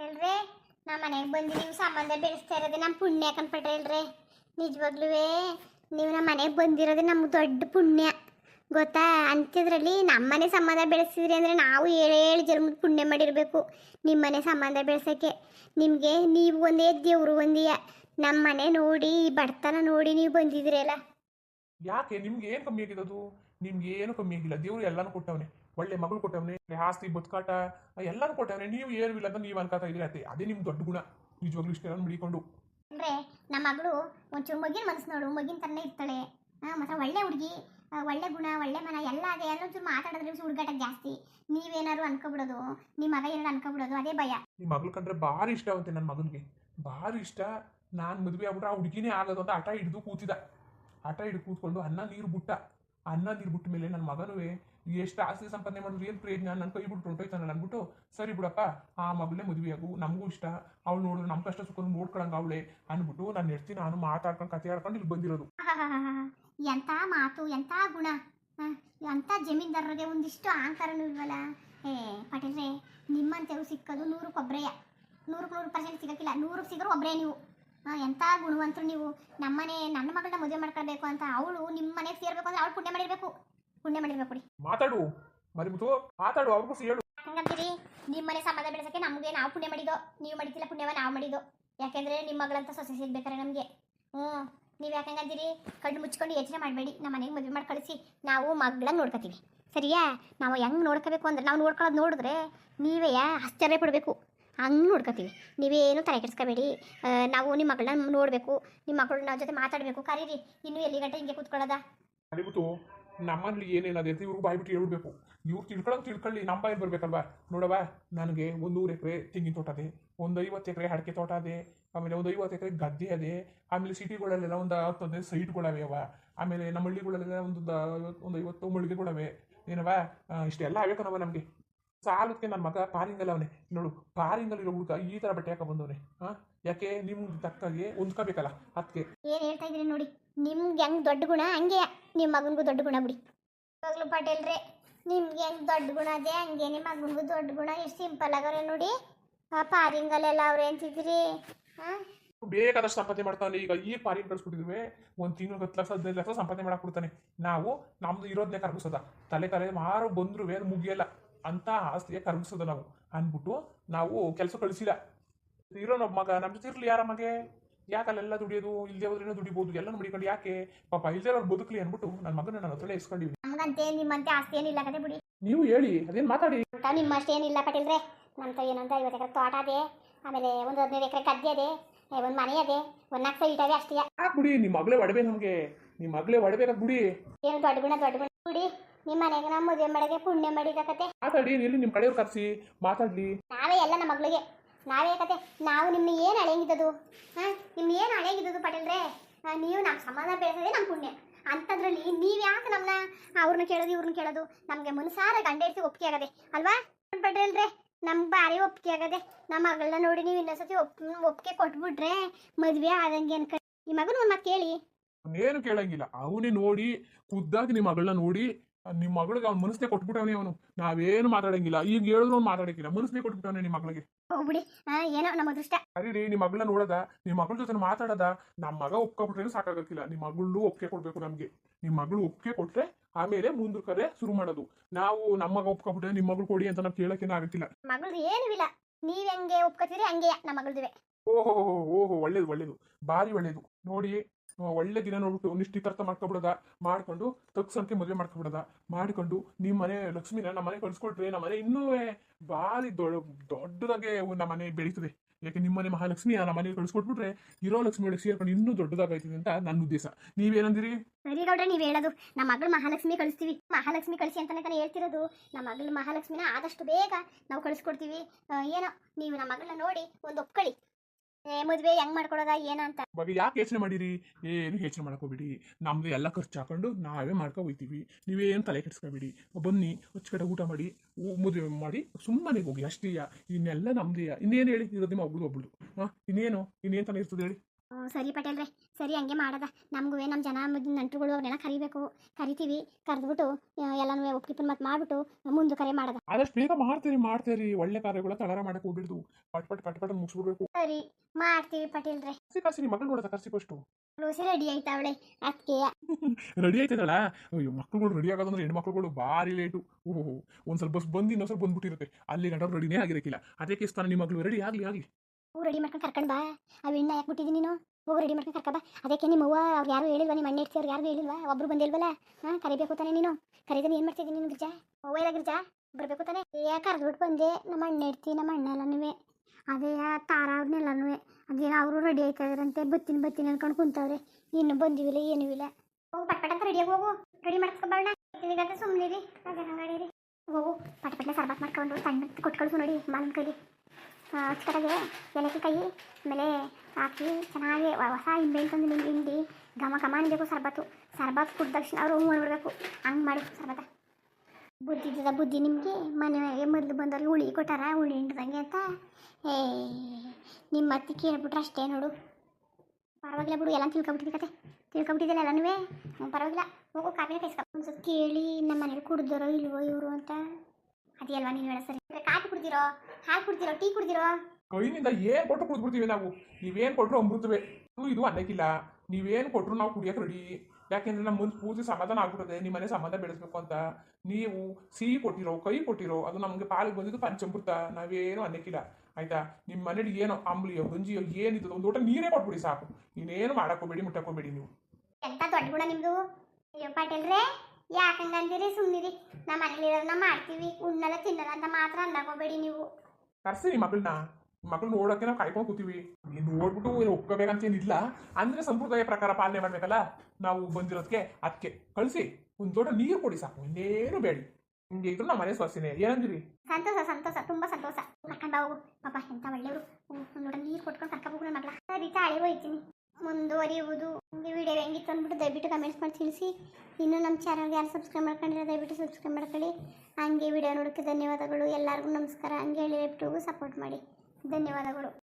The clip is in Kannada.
ಹೇಳ್ರಿ ನಮ್ಮ ಮನೆಗೆ ಬಂದು ನೀವು ಸಂಬಂಧ ಬೆಳೆಸ್ತಾ ಇರೋದೇ ನಮ್ಮ ಪುಣ್ಯ ಕನ್ಪಟ್ರೆ ಹೇಳ್ರಿ. ನಿಜವಾಗ್ಲೂ ನೀವು ನಮ್ಮ ಮನೆಗೆ ಬಂದಿರೋದೇ ನಮ್ಗೆ ದೊಡ್ಡ ಪುಣ್ಯ. ಗೊತ್ತಾ? ಅಂತಿದ್ರಲ್ಲಿ ನಮ್ಮ ಮನೆ ಸಂಬಂಧ ಬೆಳೆಸಿದ್ರಿ ಅಂದರೆ ನಾವು ಏಳು ಏಳು ಜನ್ಮದ ಪುಣ್ಯ ಮಾಡಿರಬೇಕು ನಿಮ್ಮ ಮನೆ ಸಂಬಂಧ ಬೆಳೆಸೋಕ್ಕೆ. ನಿಮಗೆ ನೀವು ಒಂದೇ ದೇವರು ಒಂದೀಯ. ನಮ್ಮ ಮನೆ ನೋಡಿ ಬಡ್ತನ ಬಡತನ ನೋಡಿ ನೀವು ಬಂದಿದ್ರಲ್ಲ ಯಾಕೆ? ನಿಮ್ಗೆ ಏನು ಕಮ್ಮಿ ಆಗಿರೋದು? ನಿಮ್ಗೆ ಏನು ಕಮ್ಮಿ ಆಗಿಲ್ಲ? ದೇವ್ರು ಎಲ್ಲಾನು ಕೊಟ್ಟವನೆ. ಒಳ್ಳೆ ಮಗಳು ಕೊಟ್ಟವನೇ ಆಸ್ತಿ ಬದುಕಾಟ ಎಲ್ಲಾನು ಕೊಟ್ಟವನೇ. ನೀವು ಏನು ಇಲ್ಲ ಅಂತ ನೀವು ಅನ್ಕೋತಾ ಇದ್ರಿ ಅದೇ ಅದೇ ನಿಮ್ ದೊಡ್ಡ ಗುಣ. ನಿಜವಾಗ್ಲೂ ಇಷ್ಟೆಲ್ಲ ಮುಡಿಕೊಂಡು ಅಂದ್ರೆ ನಮ್ಮ ಮಗಳು ಒಂಚೂರು ಮಗಿನ ಮನಸ್ಸು ನೋಡು ಮಗಿನ ತನ್ನ ಇರ್ತಾಳೆ. ಮತ್ತೆ ಒಳ್ಳೆ ಹುಡುಗಿ ಒಳ್ಳೆ ಗುಣ ಒಳ್ಳೆ ಮನ ಎಲ್ಲ ಅದೇ. ಎಲ್ಲೊಂಚೂರು ಮಾತಾಡಿದ್ರೆ ಹುಡುಗಾಟ ಜಾಸ್ತಿ. ನೀವೇನಾದ್ರು ಅನ್ಕೊಬಿಡೋದು ನಿಮ್ಮ ಮಗ ಏನಾದ್ರು ಅನ್ಕೊಬಿಡೋದು ಅದೇ ಭಯ. ನಿಮ್ಮ ಮಗಳು ಕಂಡ್ರೆ ಭಾರಿ ಇಷ್ಟ ಆಗುತ್ತೆ ನನ್ನ ಮಗನಿಗೆ. ಭಾರಿ ಇಷ್ಟ. ನಾನು ಮದುವೆ ಆಗ್ಬಿಟ್ರೆ ಆ ಹುಡುಗಿನೇ ಆಗೋದು ಅಂತ ಹಠ ಹಿಡಿದು ಕೂತಿದ್ದ. ಹಠ ಹಿಡಿದು ಕೂತ್ಕೊಂಡು ಅನ್ನ ನೀರು ಬಿಟ್ಟ. ಅನ್ನ ನೀರು ಬಿಟ್ಟ ಮೇಲೆ ನನ್ನ ಮಗನೂ ಎಷ್ಟು ಆಸ್ತಿ ಸಂಪಾದನೆ ಮಾಡಿದ್ರು ಏನು ಪ್ರಯೋಜನ ನನ್ನ ಕೈ ಬಿಟ್ಟು ಹೊಂಟೋಯ್ತಾನಲ್ಲ ಅಂದ್ಬಿಟ್ಟು, ಸರಿ ಬಿಡಪ್ಪ, ಆ ಮಗಳೇ ಮದುವೆ ಆಗು, ನಮಗೂ ಇಷ್ಟ. ಅವಳು ನೋಡಿದ್ರೆ ನಮ್ಮ ಕಷ್ಟ ಸುಖ ನೋಡ್ಕೊಳಂಗ ಅವಳೆ, ಅಂದ್ಬಿಟ್ಟು ನಾನು ಎಡ್ತೀನಿ ನಾನು ಮಾತಾಡ್ಕೊಂಡು ಕತೆ ಆಡ್ಕೊಂಡು ಇಲ್ಲಿ ಬಂದಿರೋದು. ಎಂತ ಮಾತು, ಎಂತ ಗುಣ? ಎಂತ ಜಮೀನ್ದಾರರಿಗೆ ಒಂದಿಷ್ಟು ಅಹಂಕಾರನೂ ಇಲ್ವಲ್ಲ? ಏ ಪಟೇಲ್ರೆ ನಿಮ್ಮಂತೆ ಸಿಕ್ಕದು ನೂರು ಕೊಬ್ಬರೇ ನೂರಕ್ಕೆ ನೂರು ಪರ್ಸೆಂಟ್ ಸಿಗೋಕ್ಕಿಲ್ಲ ನೂರು ಸಿಗರು ಒಬ್ಬರೇ ನೀವು. ಎಂತ ಗುಣವಂತರು ನೀವು? ನಮ್ಮನೆ, ನನ್ನ ಮಗಳನ್ನ ಮದುವೆ ಮಾಡ್ಕೊಳ್ಬೇಕು ಅಂತ ಅವಳು ನಿಮ್ಮ ಮನೆಗೆ ಸೇರ್ಬೇಕು ಅಂದ್ರೆ ಅವಳು ಪುಣ್ಯ ಮಾಡಿರ್ಬೇಕು. ಪುಣ್ಯ ಮಾಡಿರ್ಬೇಕು ಮಾಡಿ ಮಾತಾಡು. ಮರಿಮುತು ಮಾತಾಡು ಅವ್ರಿಗೂ ಹೇಳು. ಹಂಗಂತೀರಿ ನಿಮ್ಮ ಮನೆ ಸಂಬಂಧ ಬೆಳೆಸಕ್ಕೆ ನಮಗೆ ನಾವು ಪುಣ್ಯ ಮಾಡಿದೋ ನೀವು ಮಾಡಿದ್ದಿಲ್ಲ ಪುಣ್ಯವ ನಾವು ಮಾಡಿದ್ದು. ಯಾಕೆಂದ್ರೆ ನಿಮ್ಮ ಮಗಳಂತ ಸೊಸೆ ಸಿಗ್ಬೇಕಾರೆ ನಮಗೆ. ಹ್ಞೂ ನೀವು ಯಾಕಂಗಂತೀರಿ ಕಣ್ಣು ಮುಚ್ಕೊಂಡು ಯೋಚನೆ ಮಾಡಬೇಡಿ ನಮ್ಮ ಮನೆಗೆ ಮದುವೆ ಮಾಡಿ ಕಳಿಸಿ ನಾವು ಮಗಳನ್ನ ನೋಡ್ಕೊತೀವಿ. ಸರಿಯಾ? ನಾವು ಹೆಂಗೆ ನೋಡ್ಕೋಬೇಕು ಅಂದ್ರೆ ನಾವು ನೋಡ್ಕೊಳ್ಳೋದು ನೋಡಿದ್ರೆ ನೀವೇ ಆಶ್ಚರ್ಯ ಪಡಬೇಕು. ಹಂಗೆ ನೋಡ್ಕೊತೀವಿ. ನೀವೇನು ತಲೆ ಕೆಡಿಸ್ಕೋಬೇಡಿ. ನಾವು ನಿಮ್ಮ ಮಗಳನ್ನ ನೋಡಬೇಕು ನಿಮ್ಮ ಮಕ್ಕಳು ನಾವು ಜೊತೆ ಮಾತಾಡಬೇಕು. ಕರೀರಿ ಇನ್ನೂ ಎಲ್ಲಿ ಗಂಟೆ ಹಿಂಗೆ ಕೂತ್ಕೊಳ್ಳೋದ? ನಮ್ಮಲ್ಲಿ ಏನೇನದೆ ಅಂತ ಇವ್ರಿಗೆ ಬಾಯ್ಬಿಟ್ಟು ಹೇಳ್ಬೇಕು. ಇವ್ರು ತಿಳ್ಕೊಳ್ಳೋ ತಿಳ್ಕೊಳ್ಳಿ ನಮ್ಮ ಬಾಯಿ ಬರ್ಬೇಕಲ್ವಾ? ನೋಡವ ನನಗೆ ಒಂದು ನೂರು ಎಕರೆ ತೆಂಗಿನ ತೋಟ ಅದೇ ಒಂದು ಐವತ್ತು ಎಕರೆ ಅಡಿಕೆ ತೋಟ ಅದೇ ಆಮೇಲೆ ಒಂದು ಐವತ್ತು ಎಕರೆ ಗದ್ದೆ ಅದೇ ಆಮೇಲೆ ಸಿಟಿಗಳಲ್ಲೆಲ್ಲ ಒಂದು ಹತ್ತು ಹದಿನೈದು ಸೈಟ್ಗಳವೆ ಅವ ಆಮೇಲೆ ನಮ್ಮ ಹಳ್ಳಿಗಳಲ್ಲೆಲ್ಲ ಒಂದು ಒಂದು ಐವತ್ತು ಮಳಿಗೆಗಳವೆ. ಏನವ ಇಷ್ಟೆಲ್ಲ ಆಗ್ಬೇಕನವ ನಮಗೆ. ಸಾಲಕ್ಕೆ ನನ್ನ ಮಗ ಪಾರಿಂಗಲ್ ಅವನೇ. ನೋಡು ಪಾರಿಂಗಲ್ಲಿ ಇರೋ ಹುಡುಗ ಈ ಥರ ಬಟ್ಟೆ ಹಾಕ ಬಂದವನೇ. ಹಾಂ ಯಾಕೆ ನಿಮ್ಮ ತಕ್ಕಾಗಿ ಹೊಂದ್ಕೋಬೇಕಲ್ಲ ಅದಕ್ಕೆ ಏನು ಹೇಳ್ತಾ ಇದ್ರಿ ನೋಡಿ ನಿಮ್ಗೆ ಹೆಂಗ್ ದೊಡ್ಡ ಗುಣ ಹಂಗೆ ನಿಮ್ಮ ಮಗನಿಗೂ ದೊಡ್ಡ ಗುಣ ಬಿಡಿ. ಇವಾಗಲೂ ಪಟೇಲ್ರೆ ನಿಮ್ಗೆ ಹೆಂಗ್ ದೊಡ್ಡ ಗುಣ ಅದೇ ಹಂಗೆ ನಿಮ್ಮ ಮಗನಿಗೂ ದೊಡ್ಡ ಗುಣ. ಎಷ್ಟು ಸಿಂಪಲ್ ಆಗವ್ರೆ ನೋಡಿ. ಆ ಪಾರಿಂಗಲ್ಲೆಲ್ಲ ಅವ್ರು ಅಂತಿದ್ರಿ ಹಾಂ ಬೇಕಾದಷ್ಟು ಸಂಪಾದನೆ ಮಾಡ್ತಾನೆ. ಈಗ ಈ ಪಾರಿಗೆ ಕಳಿಸ್ಬಿಟ್ಟಿದ್ವಿ ಒಂದು ತಿಂಗಳು ಹತ್ತು ಲಕ್ಷ ಹದಿನೈದು ಲಕ್ಷ ಸಂಪಾದನೆ ಮಾಡಕ್ ಕೊಡ್ತಾನೆ ನಾವು ನಮ್ದು ಇರೋದನ್ನೇ ಕರ್ಗಿಸೋದ. ತಲೆ ತಲೆ ಮಾರು ಬಂದ್ರು ಅದು ಮುಗಿಯಲ್ಲ. ಅಂತ ಆಸ್ತಿಗೆ ಕರಗಿಸೋದ ನಾವು. ಅಂದ್ಬಿಟ್ಟು ನಾವು ಕೆಲಸ ಕಳಿಸಿಲ್ಲ. ಇರೋ ನಮ್ಮ ಮಗ ನಮ್ಮ ಜೊತೆ ಇರ್ಲಿ ಯಾರ ಮಗೆ? ಯಾಕೆ ಅಲ್ಲೆಲ್ಲ ದುಡಿಯೋದು? ಇಲ್ಲದೆ ಹೋದ್ರೇನೋ ದುಡಿಬೋದು. ಎಲ್ಲ ಮಡಿಕೊಂಡು ಯಾಕೆ? ಪಾಪ ಇಲ್ಲದೆ ಅವ್ರು ಬದುಕಲಿ ಅಂದ್ಬಿಟ್ಟು ನನ್ನ ಮಗನ ನನ್ನ ಹತ್ರ ಇಸ್ಕೊಂಡಿವಿ ನಮ್ಗಂತೆ ನಿಮ್ಮಂತೆ ಆಸ್ತಿ ಏನಿಲ್ಲ ಕತೆ ಬಿಡಿ. ನೀವು ಹೇಳಿ ಅದೇನು ಮಾತಾಡಿ? ನಿಮ್ಮ ಅಷ್ಟು ಏನಿಲ್ಲ ಪಟೇಲ್ರೆ? ನಮ್ಮ ಕೈ ಏನಂತ ಐವತ್ತು ಎಕರೆ ತೋಟ ಅದೇ. ಆಮೇಲೆ ಒಂದು ಹದಿನೈದು ಎಕರೆ ಗದ್ದೆ ಅದೇ. ಒಂದು ಮನೆ ಅದೇ. ಒಂದು ನಾಲ್ಕು ಅದೇ ಅಷ್ಟೇ. ಬಿಡಿ? ನಿಮ್ಮ ಮಗಳೇ ಒಡವೆ ನಮಗೆ. ನಿಮ್ಮ ಮಗಳೇ ಒಡಬೇಕು ಬಿಡಿ. ಏನು ದೊಡ್ಡ ಗುಣ ದೊಡ್ಡ ಗುಣ. ಬಿಡಿ. ನಿಮ್ಮ ಮನೆಗೆ ನಮ್ಮ ಮದುವೆ ಮಾಡೋಕ್ಕೆ ಪುಣ್ಯ ಮಾಡಿದ ಕತೆ. ಮಾತಾಡಿ ಇಲ್ಲಿ ನಿಮ್ಮ ಕಡೆಯವ್ರು ಕರೆಸಿ. ಮಾತಾಡ್ಲಿ. ನಾವೇ ಎಲ್ಲ ನಮ್ಮ ಮಗಳಿಗೆ. ನಾವೇ ಕತೆ. ನಾವು ನಿಮ್ಮ ಏನು ಅಳೆಯಂಗಿದ್ದದು? ಹಾಂ? ನಿಮ್ಮ ಏನು ಅಳೆಯಂಗಿದ್ದದು ಪಟೇಲ್ರೆ? ನೀವು ನಮ್ಮ ಸಮಾನ ಬೆಳೆಸೋದೇ ನಮ್ಮ ಪುಣ್ಯ. ಅಂಥದ್ರಲ್ಲಿ ನೀವು ಯಾಕೆ ನಮ್ಮನ್ನ ಅವ್ರನ್ನ ಕೇಳೋದು ಇವ್ರನ್ನ ಕೇಳೋದು? ನಮಗೆ ಮನಸಾರ ಗಂಡ ಹೆಂಡ್ತಿ ಒಪ್ಪಿಗೆ ಆಗದೆ ಅಲ್ವಾ? ಪಟೇಲ್ರೆ? ನಮ್ಗೆ ಬಾರಿ ಒಪ್ಪಿಗೆ ಆಗದೆ ನಮ್ಮ ಮಗಳನ್ನ ನೋಡಿ ನೀವು ಇನ್ನೊಂದ್ಸತಿ ಒಪ್ ಒಪ್ಪಿಗೆ ಕೊಟ್ಬಿಟ್ರೆ ಮದುವೆ ಆದಂಗೆ ಅನ್ಕ ಈ ಮಗನ ಒಂದು ಮಾತು ಕೇಳಿ. ಏನು ಕೇಳಂಗಿಲ್ಲ. ಅವನೇ ನೋಡಿ ಖುದ್ದಾಗಿ ನಿಮ್ಮ ಮಗಳನ್ನ ನೋಡಿ ನಿಮ್ಮ ಮಗಳಿಗೆ ಅವ್ನ ಮನಸ್ಸೇ ಕೊಟ್ಬಿಟ್ಟವನೇ ಅವನು. ನಾವೇನು ಮಾತಾಡಂಗಿಲ್ಲ. ಈಗ ಹೇಳಿದ್ರು ಅವ್ನು ಮಾತಾಡಕ್ಕಿಲ್ಲ. ಮನಸ್ಸೇ ಕೊಟ್ಬಿಟ್ಟವನೇ ನಿಮ್ಮ ಮಗಳಿಗೆ. ಹೋಗ್ಬಿಡಿ ಆ, ಏನೋ ನಮ್ಮ ಅದೃಷ್ಟ. ಸರಿ ರೀ ನಿಮ್ಮ ಮಗಳನ್ನ ನೋಡದ. ನಿಮ್ಮ ಮಗಳ ಜೊತೆ ಮಾತಾಡದ. ನಮ್ಮ ಮಗ ಒಪ್ಕೊಬಿಟ್ರೇನು ಸಾಕಾಗಕ್ಕಿಲ್ಲ. ನಿಮ್ಮ ಮಗಳು ಒಪ್ಪಿಗೆ ಕೊಡ್ಬೇಕು ನಮ್ಗೆ. ನಿಮ್ಮ ಮಗಳು ಒಪ್ಪಿಗೆ ಕೊಟ್ರೆ ಆಮೇಲೆ ಮುಂದಕ್ಕೆ ಶುರು ಮಾಡೋದು. ನಾವು ನಮ್ಮ ಮಗ ಒಪ್ಕೊಬಿಟ್ರೆ ನಿಮ್ಮ ಮಗಳು ಕೊಡಿ ಅಂತ ನಾವು ಕೇಳಕ್ಕೇನು ಆಗಕ್ಕಿಲ್ಲ. ಮಗಳು ಏನೂ ಇಲ್ಲ. ನೀವ್ ಹೆಂಗೆ ಒಪ್ಕೋತೀರಿ ಹಂಗೆ ನಮ್ಮ ಮಗಳದುವೆ. ಓಹೋ ಓಹೋ ಒಳ್ಳೇದು ಒಳ್ಳೇದು. ಬಾರಿ ಒಳ್ಳೇದು. ನೋಡಿ ಒಳ್ಳೆ ದಿನ ನೋಡ್ಬಿಟ್ಟು ನಿಶ್ಚಿತಾರ್ಥ ಮಾಡ್ಕೊಬಿಡೋದ, ಮಾಡ್ಕೊಂಡು ತಗ್ಸಂತೆ ಮದುವೆ ಮಾಡ್ಕೊಬಿಡೋದ, ಮಾಡ್ಕೊಂಡು ನಿಮ್ಮ ಮನೆ ಲಕ್ಷ್ಮಿನ ನಮ್ಮ ಮನೆ ಕಳ್ಸ್ಕೊಟ್ರೆ ನಮ್ಮ ಮನೆ ಇನ್ನೂ ಭಾರಿ ದೊಡ್ಡ ದೊಡ್ಡದಾಗೆ ನಮ್ಮ ಮನೆ ಬೆಳೀತದೆ. ಯಾಕೆ ನಿಮ್ಮ ಮನೆ ಮಹಾಲಕ್ಷ್ಮಿ ನಮ್ಮ ಮನೆಗೆ ಕಳ್ಸ್ಕೊಟ್ಬಿಟ್ರೆ ಇರೋ ಲಕ್ಷ್ಮಿ ಒಳಗೆ ಸೇರ್ಕೊಂಡು ಇನ್ನೂ ದೊಡ್ಡದಾಗೈತಿದೆ ಅಂತ ನನ್ನ ಉದ್ದೇಶ. ನೀವೇನಂದಿರಿ? ಗೌಡ್ರೆ, ನೀವು ಹೇಳೋದು. ನಮ್ಮ ಮಗಳು ಮಹಾಲಕ್ಷ್ಮಿ ಕಳಿಸ್ತೀವಿ. ಮಹಾಲಕ್ಷ್ಮಿ ಕಳಿಸಿ ಅಂತಾನೆ ತಾನೇ ಹೇಳ್ತಿರೋದು. ನಮ್ಮ ಮಗಳು ಮಹಾಲಕ್ಷ್ಮಿನ ಆದಷ್ಟು ಬೇಗ ನಾವು ಕಳಿಸ್ಕೊಡ್ತೀವಿ. ಏನೋ, ನೀವು ನಮ್ಮ ಮಗಳನ್ನ ನೋಡಿ ಒಂದು ಒಪ್ಕೊಳ್ಳಿ. ಮದುವೆ ಹೆಂಗ್ ಮಾಡ್ಕೊಡೋದ ಏನಂತ ಬಗ್ಗೆ ಯಾಕೆ ಯೋಚನೆ ಮಾಡಿರಿ? ಏನು ಯೋಚನೆ ಮಾಡಕ್ ಹೋಗ್ಬಿಡಿ. ನಮ್ದು ಎಲ್ಲ ಖರ್ಚು ಹಾಕೊಂಡು ನಾವೇ ಮಾಡ್ಕೊ ಹೋಗ್ತೀವಿ ನೀವೇನು ತಲೆ ಕೆಡಿಸ್ಕೊಬೇಡಿ. ಬನ್ನಿ ಕಡೆ ಊಟ ಮಾಡಿ ಮದುವೆ ಮಾಡಿ, ಸುಮ್ಮನೆ ಹೋಗಿ ಅಷ್ಟೇಯ ಇನ್ನೆಲ್ಲ ನಮ್ದೇಯ ಇನ್ನೇನು ಹೇಳಿ ಇರೋದು ನಿಮ್ಮ ಒಬ್ಳು ಒಬ್ಳು. ಹಾಂ, ಇನ್ನೇನು? ಇನ್ನೇನು ತಾನೇ ಇರ್ತದೆ ಹೇಳಿ? ಹ್ಞೂ ಸರಿ ಪಟೇಲ್ರೆ. ಸರಿ ಹಂಗೆ ಮಾಡದ. ನಮ್ಗೂ ನಮ್ಮ ಜನ ನಂಟರುಗಳು ಅವ್ರನ್ನೆಲ್ಲ ಕರಿಬೇಕು. ಕರಿತೀವಿ ಕರೆದ್ಬಿಟ್ಟು ಎಲ್ಲನೂ ಒಪ್ಪಿಗೆ ಮತ್ತೆ ಮಾಡಿಬಿಟ್ಟು ಮುಂದೆ ಕರೆ ಮಾಡದ. ಆದಷ್ಟು ಬೇಗ ಮಾಡ್ತೀರಿ ಮಾಡ್ತೀರಿ. ಒಳ್ಳೆ ಕಾರ್ಯಗಳ ತಳರ ಮಾಡಕ್ಕೆ ಹೋಗ್ಬಿಡ್ದು. ಪಟ್ ಪಟ್ ಪಟ್ ಪಟ್ ಮುಗಿಸ್ಬಿಡ್ಬೇಕು. ಸರಿ ಮಾಡ್ತೀವಿ ಪಟೇಲ್ ರೀ ಕರ್ಸಿ ನಿಮ್ಮ ಮಗಳು ನೋಡದ ಕರ್ಸಿ ಫಸ್ಟು. ಲೂಸಿ ರೆಡಿ ಆಯ್ತಾವಳೆ ಅದಕ್ಕೆ ರೆಡಿ ಆಯ್ತದಲ್ಲ? ಮಕ್ಕಳುಗಳು ರೆಡಿ ಆಗೋದಂದ್ರೆ ಹೆಣ್ಮಕ್ಳುಗಳು ಭಾರಿ ಲೇಟು ಓಹೋ ಒಂದು ಸ್ವಲ್ಪ ಬಸ್ ಬಂದು ಇನ್ನೊಂದು ಸ್ವಲ್ಪ ಬಂದ್ಬಿಟ್ಟಿರುತ್ತೆ. ಅಲ್ಲಿ ಗಂಟೆ ರೆಡಿನೇ ಆಗಿರಕ್ಕಿಲ್ಲ ಅದಕ್ಕೆ ಸ್ಥಾನ ನಿಮ್ಮ ಮಗಳು ರೆಡಿ ಆಗಲಿ ಆಗಲಿ. ಹೂ ರೆಡಿ ಮಾಡ್ಕೊಂಡು ಕರ್ಕೊಂಡು ಬಾ. ಅವು ಯಾಕೆ ಬಿಟ್ಟಿದ್ದೀನಿ ನೀನು? ಹೋಗು ರೆಡಿ ಮಾಡ್ಕೊಂಡು ಕರ್ಕ ಬಾ. ಅದಕ್ಕೆ ನಿಮ್ಮ ಅವ್ವ ಅವ್ರು ಯಾರು ಹೇಳಿಲ್ವಾ? ನಿಮ್ಮ ಅಣ್ಣ ಇರ್ತಿ ಅವ್ರು ಯಾರು ಹೇಳಿಲ್ವಾ? ಒಬ್ರು ಬಂದಿಲ್ವಲ್ಲ? ಹಾಂ, ಕರಿಬೇಕು ತಾನೆ ನೀನು. ಕರೀತಾನೆ ಏನು ಮಾಡ್ತಿದ್ದೀನಿ ನೀನು ಗಿರ್ಜಾ? ಇಲ್ಲ ಗಿರ್ಜಾ? ಬರಬೇಕು ತಾನೆ? ಯಾಕೆ ಕರೆದ್ಬಿಟ್ಟು ಬಂದೆ. ನಮ್ಮ ಅಣ್ಣ ಇರ್ತಿ ನಮ್ಮ ಅಣ್ಣ ಎಲ್ಲನೂ ಅದೇ ತಾರ ಅವ್ರನ್ನೆಲ್ಲನೂ ಅದೇನೋ ಅವರು ರೆಡಿ ಆಯ್ತಾರಂತೆ ಬತ್ತೀನಿ ಬತ್ತೀನಿ ಅನ್ಕೊಂಡು ಕುಂತವ್ರೆ. ಇನ್ನೂ ಬಂದಿವಿಲ್ಲ ಏನೂ ಇಲ್ಲ. ಹೋಗು, ಪಟ್ ಪಟ್ ರೆಡಿಯಾಗಿ ಹೋಗು. ರೆಡಿ ಮಾಡ್ಸ್ಕೊಬಾರಣ ಸುಮ್ಮನೆ ರೀ ಅದೇ ಹಂಗಾಡಿರಿ ಹೋಗು, ಪಟ್ ಸರ್ಬತ್ ಮಾಡ್ಕೊಂಡು ಸಣ್ಣ ಕೊಟ್ಕೊಳ್ಸು ಕಳಿಸು ನೋಡಿ ಮಾಲಿನ ಕೈಲಿ. ಚಿಕ್ಕದಾಗೆ ಏಲಕ್ಕಿ ಕೈ ಆಮೇಲೆ ಹಾಕಿ ಚೆನ್ನಾಗಿ ಹೊಸ ಹಿಂಡಿ ಅಂತಂದು ನಿಮ್ಗೆ ಹಿಂಡಿ ಘಮ ಘಮ ಅನ್ಬೇಕು ಸರ್ಬತ್ತು. ಸರ್ಬತ್ ಕುಡ್ದ ತಕ್ಷಣ ಅವರು ಹೂ ಮಾಡ್ಬಿಡ್ಬೇಕು ಹಂಗೆ ಮಾಡಿ ಸರ್ಬತ ಬುದ್ಧಿ ಇದ್ದದ ಬುದ್ಧಿ ನಿಮಗೆ ಮನೆಗೆ ಮೊದಲು ಬಂದವ್ರಿಗೆ ಹುಳಿ ಕೊಟ್ಟಾರ, ಹುಳಿ ಹಿಂಡ್ದಂಗೆ ಅಂತ. ಏ, ನಿಮ್ಮ ಅತ್ತಿ ಕೇಳ್ಬಿಟ್ರೆ ಅಷ್ಟೇ ನೋಡು. ಪರವಾಗಿಲ್ಲ ಬಿಡು, ಎಲ್ಲ ತಿಳ್ಕೊಬಿಟ್ಟಿದ್ದೆ ಕತೆ. ತಿಳ್ಕೊಬಿಟ್ಟಿದ್ದಲ್ಲ ಎಲ್ಲನೂ ಪರವಾಗಿಲ್ಲ. ಹೋಗೋ ಕಾಫಿ ಕೈಸ್ಕೊಂಡು ಕೇಳಿ ನಮ್ಮ ಮನೇಲಿ ಕುಡ್ದಿರೋ ಇಲ್ವೋ ಇವರು ಅಂತ. ಅಲ್ವಾ ನೀವು ಹೇಳ ಸರಿ? ಕಾಫಿ ಕುಡ್ದಿರೋ ಹಾಲು ಕುಡ್ದಿರೋ ಟೀ ಕುಡ್ದಿರೋ? ಕೈನಿಂದ ಏನ್ ಕೊಟ್ಟು ಕುಡ್ದ್ಬಿಡ್ತೀವಿ ನಾವು? ನೀವೇನ್ ಕೊಟ್ರು ಅಮೃತವೇ. ಇದು ಇದು ಅನ್ನಕ್ಕಿಲ್ಲ. ನೀವೇನ್ ಕೊಟ್ರು ನಾವು ಕುಡಿಯಕ್ ರೆಡಿ ಯಾಕೆಂದ್ರೆ ನಮ್ಮ ಮುಂದೆ ಪೂರ್ತಿ ಸಮಾಧಾನ ಆಗ್ಬಿಡುತ್ತೆ. ನಿಮ್ಮ ಮನೆ ಸಂಬಂಧ ಬೆಳೆಸ್ಬೇಕು ಅಂತ. ನೀವು ಸಿಹಿ ಕೊಟ್ಟಿರೋ ಕೈ ಕೊಟ್ಟಿರೋ ಅದು ನಮಗೆ ಪಾಲಿಗೆ ಬಂದಿದ್ದು ಪಂಚಮೃತ. ನಾವೇನು ಅನ್ನಕ್ಕಿಲ್ಲ. ಆಯ್ತಾ? ನಿಮ್ಮ ಮನೇಲಿ ಏನೋ ಅಂಬ್ಲಿಯೋ ಗಂಜಿಯೋ ಏನಿದ್ದು ಒಂದು ಊಟ ನೀರೇ ಕೊಟ್ಬಿಡಿ ಸಾಕು. ನೀನೇನು ಮಾಡಕೋಬೇಡಿ ಮುಟ್ಟಕ್ಕೋಬೇಡಿ ನೀವು. ಎಂತ ದೊಡ್ಡ ಗುಣ ನಿಮ್ದು? ಪಾಟೀಲ್ರೇ! ಯಾಕಂಗಂದಿರಿ ಸುಮ್ಮನಿರಿ ನಮ್ಮ ಮನೇಲಿರೋದನ್ನ ಮಾಡ್ತೀವಿ. ಉಣ್ಣಲ್ಲ ತಿನ್ನಲ್ಲ ಅಂತ ಮಾತ್ರ ಅನ್ನಕೋಬೇಡಿ ನೀವು. ಕರ್ಸಿರಿ ಮಗಳನ್ನ. ಮಗಳು ನೋಡೋಕೆ ನಾವು ಕಾಯ್ಕೊಂಡು ಕೂತೀವಿ. ನೀನು ನೋಡ್ಬಿಟ್ಟು ಏನಿಲ್ಲ. ಅಂದ್ರೆ ಸಂಪ್ರದಾಯ ಪ್ರಕಾರ ಪಾಲನೆ ಮಾಡ್ಬೇಕಲ್ಲ? ನಾವು ಬಂದಿರೋದಕ್ಕೆ ಅದಕ್ಕೆ ಕಳಿಸಿ. ಒಂದು ದೊಡ್ಡ ನೀರು ಕೊಡಿ ಸಾಕು. ಇನ್ನೇನು ಬೇಡಿ. ಹಿಂಗೆ ಇದ್ರು ನಮ್ಮ ಮನೆ ಸ್ವಸ್ತಿನೇ ಏನಂದಿರಿ? ಸಂತೋಷ ಸಂತೋಷ ತುಂಬಾ ಸಂತೋಷ. ಮಕ್ಕಂಡ ಹೋಗು. ಪಾಪ ಎಂತ ಒಳ್ಳೆಯವರು. ಒಂದು ಲೋಟ ನೀರು ಕೊಟ್ಕೊಂಡು ಕರ್ಕೊಂಡು ಹೋಗು ನನ್ನ ಮಗಳ. ಸರಿ ತಾಳಿ ಹೋಯ್ತೀನಿ. ಮುಂದುವರಿಯುವುದು. ಈ ವಿಡಿಯೋ ಹೆಂಗಿತ್ತು ಅಂದ್ಬಿಟ್ಟು ದಯವಿಟ್ಟು ಕಮೆಂಟ್ಸ್ ಮಾಡಿ ತಿಳಿಸಿ. ಇನ್ನೂ ನಮ್ಮ ಚಾನಲ್ಗೆ ಯಾರು ಸಬ್ಸ್ಕ್ರೈಬ್ ಮಾಡ್ಕೊಂಡಿರೋ ದಯವಿಟ್ಟು ಸಬ್ಸ್ಕ್ರೈಬ್ ಮಾಡ್ಕೊಳ್ಳಿ. ಹಂಗೆ ವಿಡಿಯೋ ನೋಡೋಕ್ಕೆ ಧನ್ಯವಾದಗಳು. ಎಲ್ಲರಿಗೂ ನಮಸ್ಕಾರ. ಹಂಗೆ ಹೇಳಿ ಸಪೋರ್ಟ್ ಮಾಡಿ. ಧನ್ಯವಾದಗಳು.